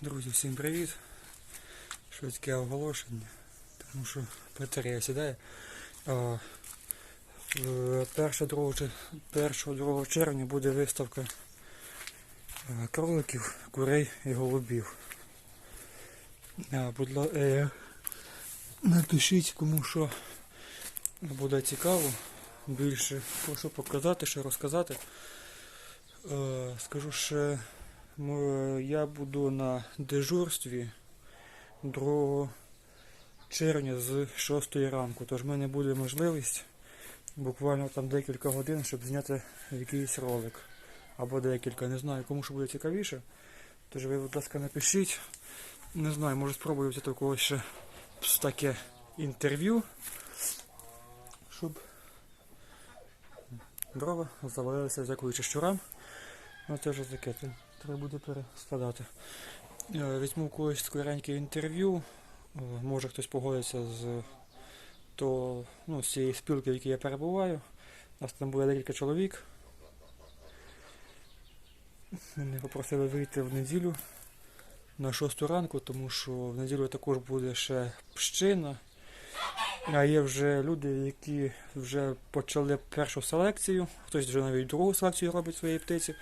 Друзі, всім привіт. Швидке оголошення, тому що батарея сідає. А, в 1-2 червня буде виставка кроликів, курей і голубів. Будь ла- е, напишіть, кому що буде цікаво. Більше прошу показати, що розказати. Скажу ще. М, Я буду на дежурстві 2 червня з 6 ранку, тож в мене буде можливість буквально там декілька годин, щоб зняти якийсь ролик. Або декілька, не знаю, кому що буде цікавіше. Тож ви, будь ласка, напишіть. Не знаю, може спробую взяти когось ще таке інтерв'ю, щоб дрова завалилися дякуючи щурам. Ну це вже таке, треба буде перескладати. Е, Візьму когось скореньке інтерв'ю. Е, Може хтось погодиться з, то, ну, з цієї спілки, в якій я перебуваю. У нас там буде декілька чоловік. Мене попросили вийти в неділю на 6 ранку, тому що в неділю також буде ще пщина. А є вже люди, які вже почали першу селекцію, хтось вже навіть другу селекцію робить своєї птиці.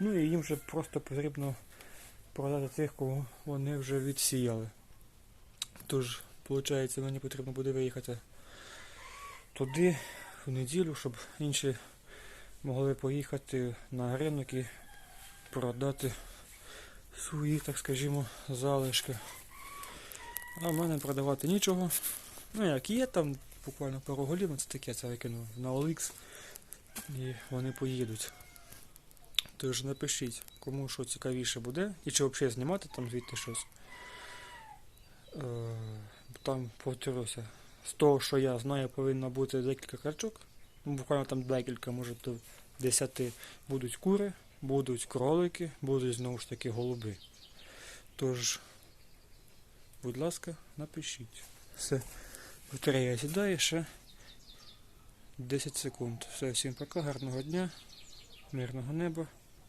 Ну і їм вже просто потрібно продати тих, кого вони вже відсіяли. Тож, виходить, мені потрібно буде виїхати туди в неділю, щоб інші могли поїхати на ринок і продати свої, так скажімо, залишки. А в мене продавати нічого. Ну як є там буквально пару голів, ну, це таке, це викинув на OLX і вони поїдуть. Тож напишіть, кому що цікавіше буде, і чи взагалі знімати там звідти щось. Е, Там повторюся, з того, що я знаю, повинно бути декілька качок. Ну, буквально там декілька, може до 10 будуть кури, будуть кролики, будуть знову ж таки голуби. Тож, будь ласка, напишіть. Все. Батарея сідає ще 10 секунд. Все, всім пока, гарного дня, мирного неба